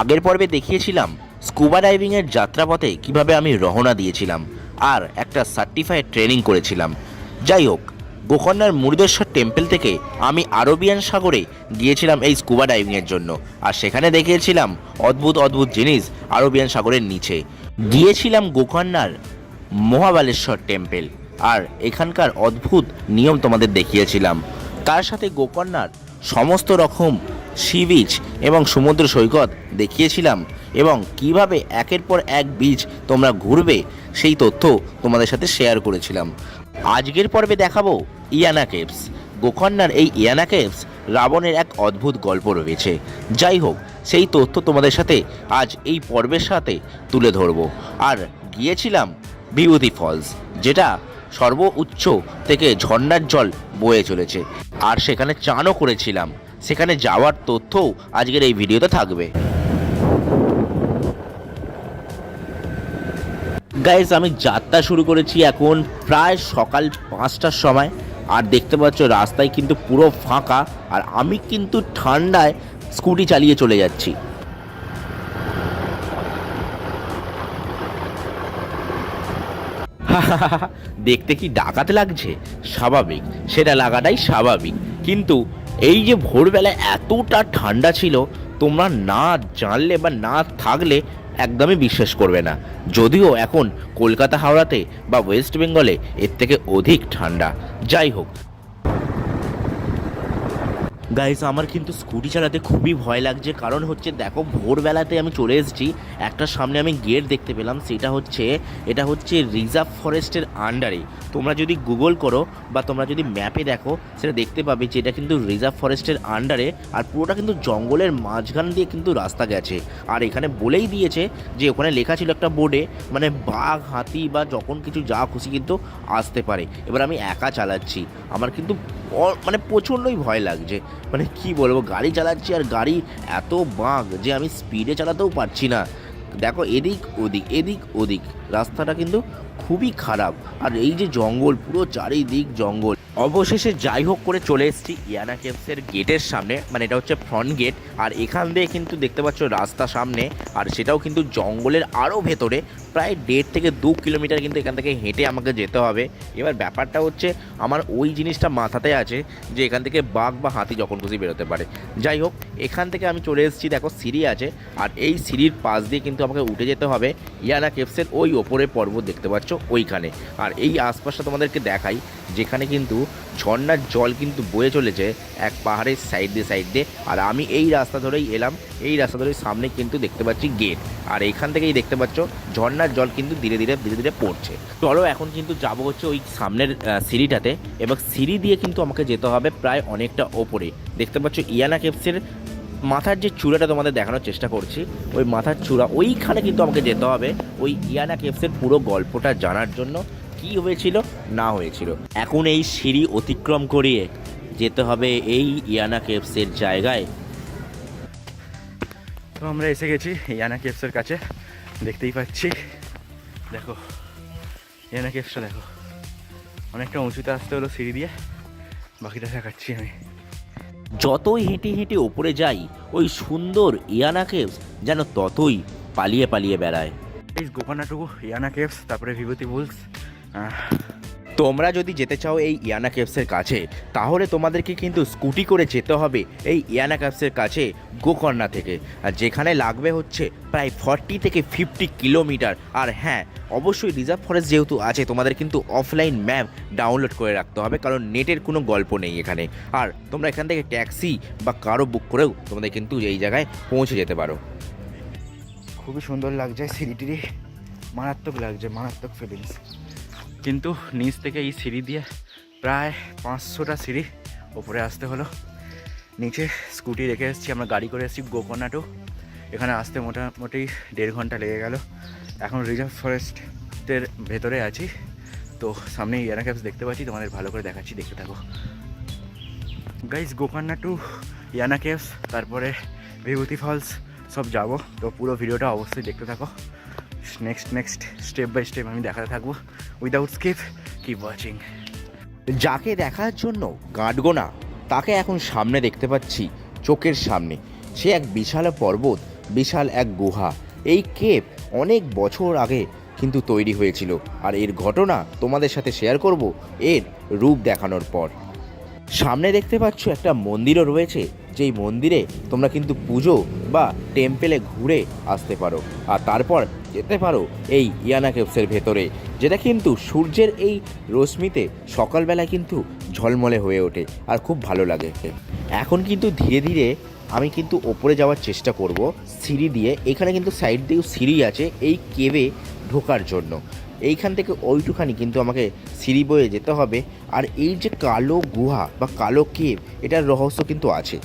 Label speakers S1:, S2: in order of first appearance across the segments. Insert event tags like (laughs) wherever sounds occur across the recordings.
S1: আগের পর্বে দেখিয়েছিলাম স্কুবা ডাইভিংয়ের যাত্রাপথে কীভাবে আমি রওনা দিয়েছিলাম আর একটা সার্টিফাইড ট্রেনিং করেছিলাম। যাই হোক, গোকর্ণার মুরুদেশ্বর টেম্পল থেকে আমি আরবিয়ান সাগরে গিয়েছিলাম এই স্কুবা ডাইভিংয়ের জন্য। আর সেখানে দেখিয়েছিলাম অদ্ভুত অদ্ভুত জিনিস আরবিয়ান সাগরের নিচে। গিয়েছিলাম গোকর্ণার মহাবালেশ্বর টেম্পল আর এখানকার অদ্ভুত নিয়ম তোমাদের দেখিয়েছিলাম। তার সাথে গোকর্ণার সমস্ত রকম সি বিচ এবং সমুদ্র সৈকত দেখিয়েছিলাম এবং কীভাবে একের পর এক বিচ তোমরা ঘুরবে, সেই তথ্য তোমাদের সাথে শেয়ার করেছিলাম। আজকের পর্বে দেখাবো ইয়ানা কেভস। গোকর্ণার এই ইয়ানা কেভস রাবণের এক অদ্ভুত গল্প রয়েছে। যাই হোক, সেই তথ্য তোমাদের সাথে আজ এই পর্বের সাথে তুলে ধরবো। আর গিয়েছিলাম বিভূতি ফলস, যেটা সর্বোচ্চ থেকে ঝর্ণার জল বয়ে চলেছে। আর সেখানে চানও করেছিলাম। সেখানে যাওয়ার তথ্যও আজকের এই ভিডিওতে থাকবে। গাইজ আমি যাত্রা শুরু করেছি এখন প্রায় সকাল পাঁচটার সময়। আর দেখতে পাচ্ছ, রাস্তায় কিন্তু পুরো ফাঁকা। আর আমি কিন্তু ঠান্ডায় স্কুটি চালিয়ে চলে যাচ্ছি। (laughs) দেখতে কি ডাকাতে লাগছে? স্বাভাবিক। সেটা লাগাটাই স্বাভাবিক। কিন্তু এই যে ভোরবেলায় এতটা ঠান্ডা ছিল, তোমরা না জানলে বা না থাকলে একদমই বিশ্বাস করবে না। যদিও এখন কলকাতা হাওড়াতে বা ওয়েস্ট বেঙ্গলে এর থেকে অধিক ঠান্ডা। যাই হোক গাইস আমার কিন্তু স্কুটি চালাতে খুবই ভয় লাগছে। কারণ হচ্ছে দেখো, ভোরবেলাতে আমি চলে এসেছি। একটা সামনে আমি গেট দেখতে পেলাম, সেটা হচ্ছে, এটা হচ্ছে রিজার্ভ ফরেস্টের আন্ডারে তোমরা যদি গুগল করো বা তোমরা যদি ম্যাপে দেখো, সেটা দেখতে পাবে যে এটা কিন্তু রিজার্ভ ফরেস্টের আন্ডারে আর পুরোটা কিন্তু জঙ্গলের মাঝখান দিয়ে কিন্তু রাস্তা গেছে। আর এখানে বলেই দিয়েছে যে ওখানে লেখা ছিল একটা বোর্ডে মানে বাঘ, হাতি বা যখন কিছু যা খুশি কিন্তু আসতে পারে। এবার আমি একা চালাচ্ছি। আমার কিন্তু মানে প্রচণ্ডই ভয় লাগছে। মানে কি বলব, গাড়ি চালাচ্ছি আর গাড়ি এত বাঁক যে আমি স্পিডে চালাতেও পারছি না। দেখো, এদিক ওদিক এদিক ওদিক। রাস্তাটা কিন্তু খুবই খারাপ। আর এই যে জঙ্গল, পুরো চারিদিক জঙ্গল। অবশেষে যাই হোক করে চলে এসেছি ইয়ানা কেভসের গেটের সামনে। মানে এটা হচ্ছে ফ্রন্ট গেট আর এখান দিয়ে কিন্তু দেখতে পাচ্ছ রাস্তা সামনে। আর সেটাও কিন্তু জঙ্গলের আরও ভেতরে। প্রায় দেড় থেকে দু কিলোমিটার কিন্তু এখান থেকে হেঁটে আমাকে যেতে হবে। এবার ব্যাপারটা হচ্ছে, আমার ওই জিনিসটা মাথাতে আছে যে এখান থেকে বাঘ বা হাতি যখন খুশি বেরোতে পারে। যাই হোক, এখান থেকে আমি চলে এসেছি, দেখো সিঁড়ি আছে, আর এই সিঁড়ির পাশ দিয়ে কিন্তু আমাকে উঠে যেতে হবে ইয়ানা কেপসের ওই ওপরে পর্বত দেখতে পাচ্ছ, ওইখানে। আর এই আশপাশটা তোমাদেরকে দেখাই, যেখানে কিন্তু ঝর্ণার জল কিন্তু বয়ে চলেছে এক পাহাড়ের সাইড দিয়ে সাইড দিয়ে। আর আমি এই রাস্তা ধরেই এলাম, এই রাস্তা ধরেই সামনে কিন্তু দেখতে পাচ্ছি গেট আর এইখান থেকেই দেখতে পাচ্ছ ঝর্ণার জল কিন্তু ধীরে ধীরে ধীরে ধীরে পড়ছে। চলো এখন কিন্তু যাব হচ্ছে ওই সামনের সিঁড়িটাতে এবং সিঁড়ি দিয়ে কিন্তু আমাকে যেতে হবে প্রায় অনেকটা ওপরে। দেখতে পাচ্ছ ইয়ানা কেভসের মাথার যে চূড়াটা তোমাদের দেখানোর চেষ্টা করছি, ওই মাথার চূড়া ওইখানে কিন্তু আমাকে যেতে হবে ওই ইয়ানা কেভসের পুরো গল্পটা জানার জন্য, কি হয়েছিল, না হয়েছিল। এখন এই সিঁড়ি অতিক্রম করিয়ে যেতে হবে এই ইয়ানা কেভসের জায়গায়।
S2: তো আমরা এসে গেছি ইয়ানা কেভসের কাছে। দেখতেই পাচ্ছি। দেখো ইয়ানা কেভসটা দেখো। অনেকটা উঁচুতে আসতে হলো সিঁড়ি দিয়ে বাকিটা দেখাচ্ছি আমি।
S1: যতই হেঁটে হেঁটে ওপরে যাই ওই সুন্দর ইয়ানা কেভস যেন ততই পালিয়ে পালিয়ে বেড়ায়।
S2: এই গোপানাটুকু ইয়ানা কেভস তারপরে বিভূতি বুলস
S1: তোমরা যদি যেতে চাও এই ইয়ানা ক্যাপসের কাছে, তাহলে তোমাদেরকে কিন্তু স্কুটি করে যেতে হবে এই ইয়ানা ক্যাপসের কাছে গোকর্ণা থেকে। আর যেখানে লাগবে হচ্ছে প্রায় ফর্টি থেকে ফিফটি কিলোমিটার। আর হ্যাঁ অবশ্যই রিজার্ভ ফরেস্ট যেহেতু আছে, তোমাদের কিন্তু অফলাইন ম্যাপ ডাউনলোড করে রাখতে হবে, কারণ নেটের কোনো গল্প নেই এখানে। আর তোমরা এখান থেকে ট্যাক্সি বা কারও বুক করেও তোমাদের কিন্তু এই জায়গায় পৌঁছে যেতে পারো।
S2: খুবই সুন্দর লাগছে সিঁড়িটিরি মারাত্মক লাগছে, মারাত্মক ফিলিংস কিন্তু নিচ থেকে এই সিঁড়ি দিয়ে প্রায় পাঁচশোটা সিঁড়ি ওপরে আসতে হলো। নিচে স্কুটি রেখে এসেছি, আমরা গাড়ি করে এসেছি গোকর্ণাটু এখানে আসতে মোটামুটি দেড় ঘণ্টা লেগে গেল। এখন রিজার্ভ ফরেস্টের ভেতরে আছি। তো সামনে ইয়ানা ক্যাপস দেখতে পাচ্ছি, তোমাদের ভালো করে দেখাচ্ছি, দেখতে থাকো। Guys Gokarna to Yana caves তারপরে বিভূতি ফলস, সব যাব। তো পুরো ভিডিওটা অবশ্যই দেখতে থাকো। Next next step by step আমি দেখাতে থাকব। উইদাউট স্কিপ কিপ ওয়াচিং
S1: যাকে দেখার জন্য কাটগো না, তাকে এখন সামনে দেখতে পাচ্ছি, চোখের সামনে। সে এক বিশাল পর্বত, বিশাল এক গুহা। এই কেপ অনেক বছর আগে কিন্তু তৈরি হয়েছিল। আর এর ঘটনা তোমাদের সাথে শেয়ার করব এর রূপ দেখানোর পর। সামনে দেখতে পাচ্ছ একটা মন্দিরও রয়েছে। যেই মন্দিরে তোমরা কিন্তু পুজো বা টেম্পেলে ঘুরে আসতে পারো। আর তারপর যেতে পারো এই ইয়ানা কেভসের ভেতরে। যেটা কিন্তু সূর্যের এই রশ্মিতে সকালবেলায় কিন্তু ঝলমলে হয়ে ওঠে আর খুব ভালো লাগে এখন কিন্তু ধীরে ধীরে আমি কিন্তু ওপরে যাওয়ার চেষ্টা করব সিঁড়ি দিয়ে। এখানে কিন্তু সাইড দিয়েও সিঁড়ি আছে এই কেবে ঢোকার জন্য। এইখান থেকে ওইটুখানি কিন্তু আমাকে সিঁড়ি বয়ে যেতে হবে। আর এই যে কালো গুহা বা কালো কেভ, এটার রহস্য কিন্তু আছে।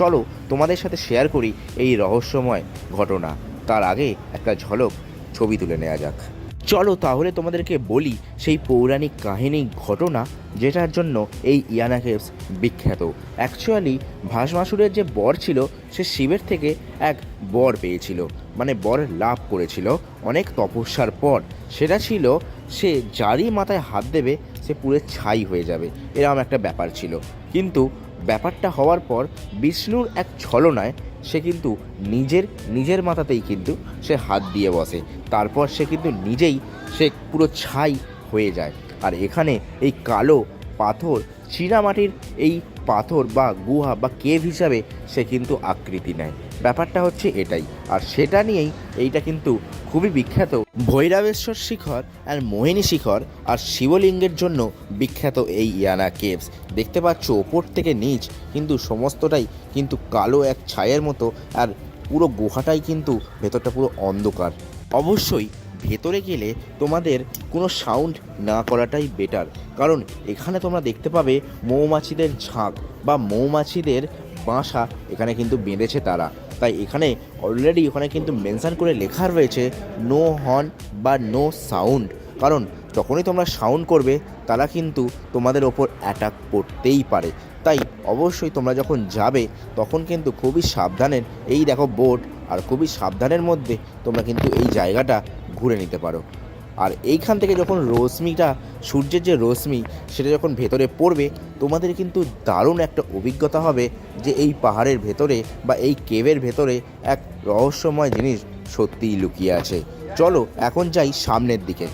S1: চলো তোমাদের সাথে শেয়ার করি এই রহস্যময় ঘটনা। তার আগে একটা ঝলক ছবি তুলে নেওয়া যাক। চলো তাহলে তোমাদেরকে বলি সেই পৌরাণিক কাহিনী ঘটনা যেটার জন্য এই ইয়ানা কেভস বিখ্যাত। অ্যাকচুয়ালি ভাসমাসুরের যে বর ছিল, সে শিবের থেকে এক বর পেয়েছিল মানে বর লাভ করেছিল অনেক তপস্যার পর। সেটা ছিল, সে যারই মাথায় হাত দেবে, সে পুরো ছাই হয়ে যাবে, এরকম একটা ব্যাপার ছিল। কিন্তু ব্যাপারটা হওয়ার পর বিষ্ণুর এক ছলনায় সে কিন্তু নিজের নিজের মাথাতেই কিন্তু সে হাত দিয়ে বসে। তারপর সে কিন্তু নিজেই সে পুরো ছাই হয়ে যায়। আর এখানে এই কালো পাথর চীনামাটির এই পাথর বা গুহা বা কেভ হিসাবে সে কিন্তু আকৃতি নেয়। ব্যাপারটা হচ্ছে এটাই। আর সেটা নিয়েই এইটা কিন্তু খুবই বিখ্যাত ভৈরবেশ্বর শিখর আর মোহিনী শিখর আর শিবলিঙ্গের জন্য বিখ্যাত এই ইয়ানা কেভস দেখতে পাচ্ছ ওপর থেকে নিচ, কিন্তু সমস্তটাই কিন্তু কালো এক ছায়ের মতো আর পুরো গুহাটাই কিন্তু ভেতরটা পুরো অন্ধকার। অবশ্যই ভেতরে গেলে তোমাদের কোনো সাউন্ড না করাটাই বেটার কারণ এখানে তোমরা দেখতে পাবে মৌমাছিদের ঝাঁক বা মৌমাছিদের বাসা এখানে কিন্তু বেঁধেছে তারা। তাই এখানে অলরেডি ওখানে কিন্তু মেনশান করে লেখা রয়েছে নো হর্ন বা নো সাউন্ড কারণ যখনই তোমরা সাউন্ড করবে, তারা কিন্তু তোমাদের ওপর অ্যাটাক করতেই পারে। তাই অবশ্যই তোমরা যখন যাবে, তখন কিন্তু খুবই সাবধানের, এই দেখো বোট আর খুবই সাবধানের মধ্যে তোমরা কিন্তু এই জায়গাটা ঘুরে নিতে পারো। আর এইখান থেকে যখন রশ্মিটা, সূর্যের যে রশ্মি, সেটা যখন ভেতরে পড়বে, তোমাদের কিন্তু দারুণ একটা অভিজ্ঞতা হবে যে এই পাহাড়ের ভেতরে বা এই কেভের ভেতরে এক রহস্যময় জিনিস সত্যিই লুকিয়ে আছে। চলো, এখন যাই সামনের দিকে।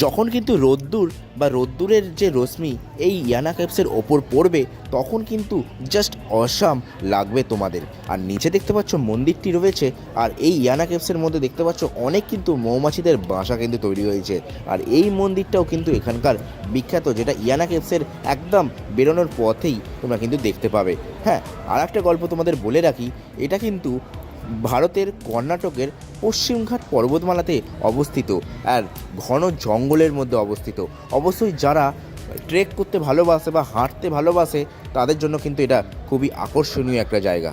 S1: যখন কিন্তু রোদ্দুর বা রোদ্দুরের যে রশ্মি এই ইয়ানা ক্যাপসের ওপর পড়বে, তখন কিন্তু জাস্ট অসাম লাগবে তোমাদের। আর নিচে দেখতে পাচ্ছ মন্দিরটি রয়েছে, আর এই ইয়ানা ক্যাপসের মধ্যে দেখতে পাচ্ছ অনেক কিন্তু মৌমাছিদের বাসা কিন্তু তৈরি হয়েছে। আর এই মন্দিরটাও কিন্তু এখানকার বিখ্যাত, যেটা ইয়ানা ক্যাপসের একদম বেরোনোর পথেই তোমরা কিন্তু দেখতে পাবে। হ্যাঁ আর একটা গল্প তোমাদের বলে রাখি, এটা কিন্তু ভারতের কর্ণাটকের পশ্চিমঘাট পর্বতমালাতে অবস্থিত আর ঘন জঙ্গলের মধ্যে অবস্থিত। অবশ্যই যারা ট্রেক করতে ভালোবাসে বা হাঁটতে ভালোবাসে, তাদের জন্য কিন্তু এটা খুবই আকর্ষণীয় একটা জায়গা।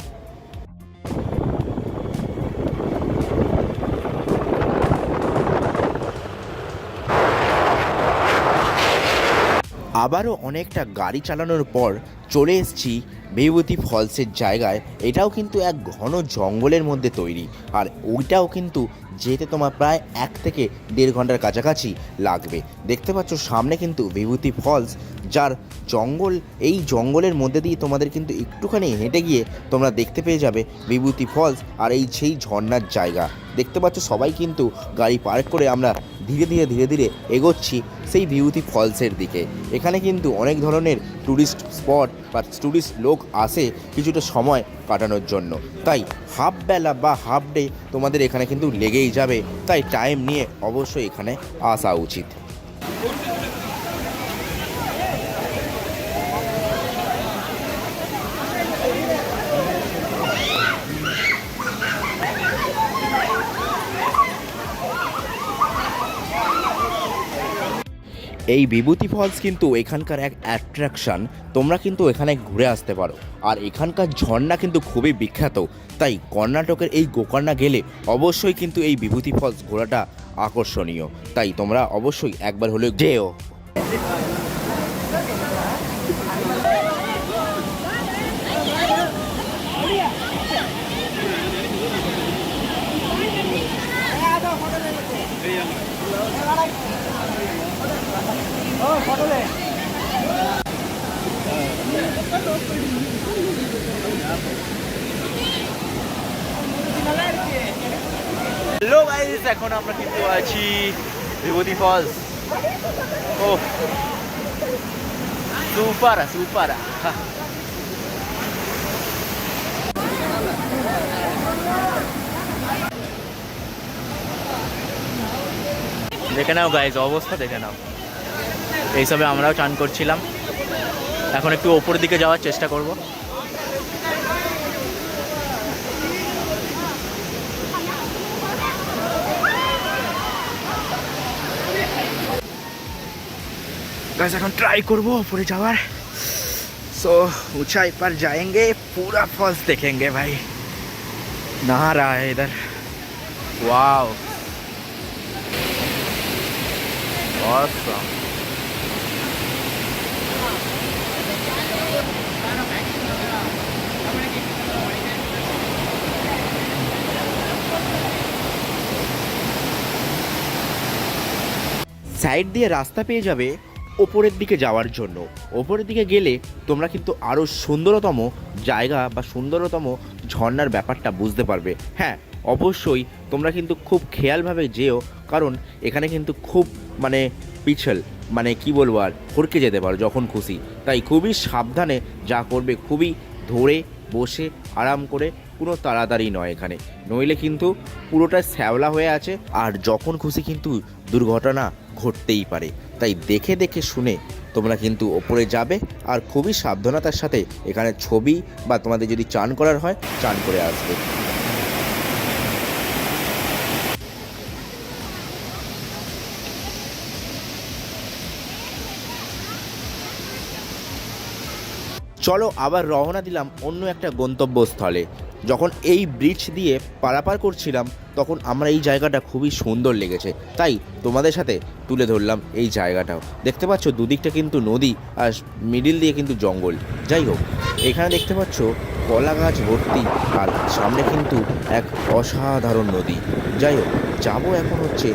S1: আবারও অনেকটা গাড়ি চালানোর পর চলে এসেছি বিভূতি ফলসের জায়গায়। এটাও কিন্তু এক ঘন জঙ্গলের মধ্যে তৈরি। আর ওইটাও কিন্তু যেতে তোমার প্রায় এক থেকে দেড় ঘণ্টার কাছাকাছি লাগবে। দেখতে পাচ্ছ সামনে কিন্তু বিভূতি ফলস, যার জঙ্গল, এই জঙ্গলের মধ্যে দিয়ে তোমাদের কিন্তু একটুখানি হেঁটে গিয়ে তোমরা দেখতে পেয়ে যাবে বিভূতি ফলস আর এই সেই ঝর্ণার জায়গা। দেখতে পাচ্ছ সবাই কিন্তু গাড়ি পার্ক করে আমরা ধীরে ধীরে ধীরে ধীরে এগোচ্ছি সেই বিভূতি ফলসের দিকে। এখানে কিন্তু অনেক ধরনের ট্যুরিস্ট স্পট বা ট্যুরিস্ট লোক আসে কিছুটা সময় কাটানোর জন্য। তাই হাফ বেলা বা হাফ ডে তোমাদের এখানে কিন্তু লেগেই যাবে। তাই টাইম নিয়ে অবশ্যই এখানে আসা উচিত। এই বিভূতি ফলস কিন্তু এখানকার এক অ্যাট্রাকশন তোমরা কিন্তু এখানে ঘুরে আসতে পারো। আর এখানকার ঝর্ণা কিন্তু খুবই বিখ্যাত। তাই কর্ণাটকের এই গোকর্ণা গেলে অবশ্যই কিন্তু এই বিভূতি ফলস ঘোরাটা আকর্ষণীয়। তাই তোমরা অবশ্যই একবার হলেও যেও
S2: Hello guys, it's Ekon Amra Kintu Achi Vibhuti Falls Oh Super, super Look at now guys, almost look at now এইসবে আমরাও চান করছিলাম এখন একটু ওপরের দিকে যাওয়ার চেষ্টা করব गाइस এখন ट्राई করব ऊपर যাওয়ার सो ऊंचाई पर जाएंगे पूरा फॉल्स देखेंगे भाई नहा रहा है इधर वाओ awesome
S1: সাইড দিয়ে রাস্তা পেয়ে যাবে ওপরের দিকে যাওয়ার জন্য। ওপরের দিকে গেলে তোমরা কিন্তু আরও সুন্দরতম জায়গা বা সুন্দরতম ঝর্ণার ব্যাপারটা বুঝতে পারবে। হ্যাঁ অবশ্যই তোমরা কিন্তু খুব খেয়ালভাবে যেও, কারণ এখানে কিন্তু খুব মানে পিছল মানে কি বলব আর হরকে যেতে পারো যখন খুশি। তাই খুবই সাবধানে যা করবে, খুবই ধরে বসে আরাম করে কোনো তাড়াতাড়ি নয় এখানে। নইলে কিন্তু পুরোটা শ্যাওলা হয়ে আছে, আর যখন খুশি কিন্তু দুর্ঘটনা ঘটতেই পারে। তাই দেখে দেখে শুনে তোমরা কিন্তু ওপরে যাবে আর খুবই সাবধানতার সাথে এখানে ছবি বা তোমাদের যদি চান করার হয়, চান করে আসবে। চলো আবার রওনা দিলাম অন্য একটা গন্তব্যস্থলে। যখন এই ব্রিজ দিয়ে পারাপার করছিলাম তখন আমরা এই জায়গাটা খুবই সুন্দর লেগেছে। তাই তোমাদের সাথে তুলে ধরলাম এই জায়গাটাও। দেখতে পাচ্ছ দুদিকটা কিন্তু নদী আর মিডিল দিয়ে কিন্তু জঙ্গল। যাই হোক এখানে দেখতে পাচ্ছ কলা গাছ ভর্তি আর সামনে কিন্তু এক অসাধারণ নদী। যাই হোক যাব এখন হচ্ছে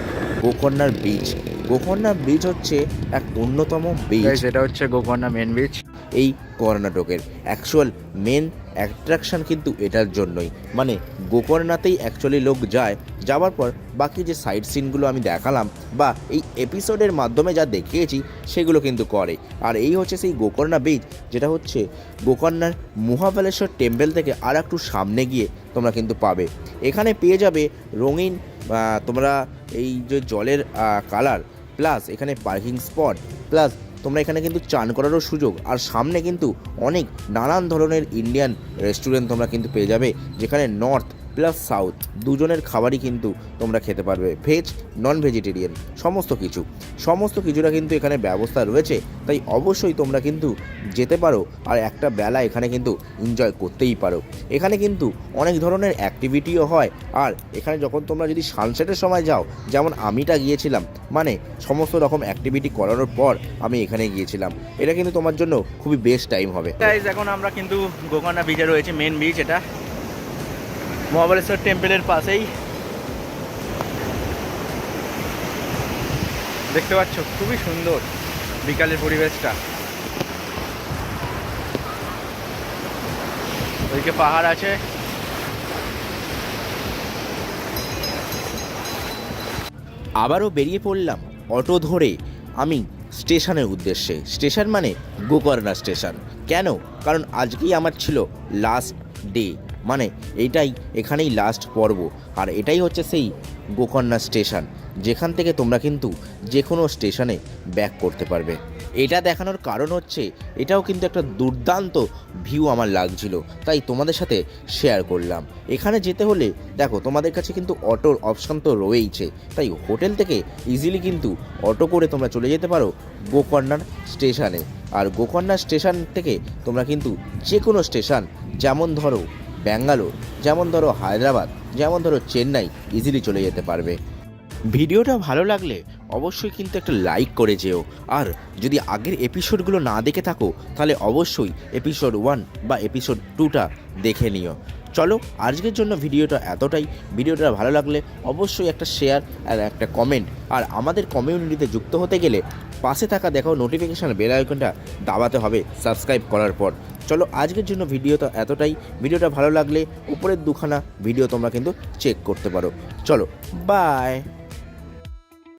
S1: গোকর্ণার বীচ গোকর্ণা ব্রিজ হচ্ছে এক অন্যতম
S2: গাইস এটা হচ্ছে গোকর্ণা মেন বিচ
S1: এই কর্ণাটকের অ্যাকচুয়াল মেন অ্যাট্রাকশন কিন্তু এটার জন্যই। মানে গোকর্ণাতেই অ্যাকচুয়ালি লোক যায়, যাওয়ার পর বাকি যে সাইড সিনগুলো আমি দেখালাম বা এই এপিসোডের মাধ্যমে যা দেখিয়েছি, সেগুলো কিন্তু করে। আর এই হচ্ছে সেই গোকর্ণা বীচ যেটা হচ্ছে গোকর্ণার মহাবালেশ্বর টেম্পল থেকে আর একটু সামনে গিয়ে তোমরা কিন্তু পাবে। এখানে পেয়ে যাবে রঙিন তোমরা এই যে জলের কালার প্লাস এখানে পার্কিং স্পট প্লাস তোমরা এখানে কিন্তু চান করারও সুযোগ। আর সামনে কিন্তু অনেক নানান ধরনের ইন্ডিয়ান রেস্টুরেন্ট তোমরা কিন্তু পেয়ে যাবে, যেখানে নর্থ প্লাস সাউথ, দুজনের খাবারই কিন্তু তোমরা খেতে পারবে। ভেজ নন ভেজিটেরিয়ান সমস্ত কিছু। সমস্ত কিছুটা কিন্তু এখানে ব্যবস্থা রয়েছে, তাই অবশ্যই তোমরা কিন্তু যেতে পারো আর একটা বেলা এখানে কিন্তু এনজয় করতেই পারো। এখানে কিন্তু অনেক ধরনের অ্যাক্টিভিটিও হয় আর এখানে যখন তোমরা যদি সানসেটের সময় যাও, যেমন আমিটা গিয়েছিলাম মানে সমস্ত রকম অ্যাক্টিভিটি করানোর পর আমি এখানে গিয়েছিলাম। এটা কিন্তু তোমার জন্য খুবই বেস্ট টাইম হবে।
S2: এখন আমরা কিন্তু গোকর্ণা বিচে রয়েছে মেন বিচ এটা। মহাবলেশ্বর টেম্পলের পাশেই। দেখতে পাচ্ছ, খুবই সুন্দর বিকালের পরিবেশটা। ওইদিকে পাহাড় আছে।
S1: আবারও বেরিয়ে পড়লাম অটো ধরে। আমি স্টেশনের উদ্দেশ্যে। স্টেশন মানে গোকর্ণা স্টেশন। কেন? কারণ আজকেই আমার ছিল লাস্ট ডে মানে এইটাই এখানেই লাস্ট পর্ব। আর এটাই হচ্ছে সেই গোকর্ণা স্টেশন যেখান থেকে তোমরা কিন্তু যে কোনো স্টেশনে ব্যাক করতে পারবে। এটা দেখানোর কারণ হচ্ছে, এটাও কিন্তু একটা দুর্দান্ত ভিউ আমার লাগছিল, তাই তোমাদের সাথে শেয়ার করলাম। এখানে যেতে হলে, দেখো, তোমাদের কাছে কিন্তু অটোর অপশান তো রয়েইছে, তাই হোটেল থেকে ইজিলি কিন্তু অটো করে তোমরা চলে যেতে পারো গোকর্ণার স্টেশনে আর গোকর্ণা স্টেশন থেকে তোমরা কিন্তু যে কোনো স্টেশন যেমন ধরো ব্যাঙ্গালোর, যেমন ধরো হায়দ্রাবাদ, যেমন ধরো চেন্নাই ইজিলি চলে যেতে পারবে। ভিডিওটা ভালো লাগলে অবশ্যই কিন্তু একটা লাইক করে যেও। আর যদি আগের এপিসোডগুলো না দেখে থাকো, তাহলে অবশ্যই এপিসোড ওয়ান বা এপিসোড টুটা দেখে নিও। চলো, আজকের জন্য ভিডিওটা এতটাই। ভিডিওটা ভালো লাগলে অবশ্যই একটা শেয়ার আর একটা কমেন্ট আর আমাদের কমিউনিটিতে যুক্ত হতে গেলে পাশে থাকা দেখাও নোটিফিকেশান বেল আইকনটা দাবাতে হবে সাবস্ক্রাইব করার পর। চলো, আজকের জন্য ভিডিওটা এতটাই। ভিডিওটা ভালো লাগলে উপরের দুখানা ভিডিও তোমরা কিন্তু চেক করতে পারো। চলো বাই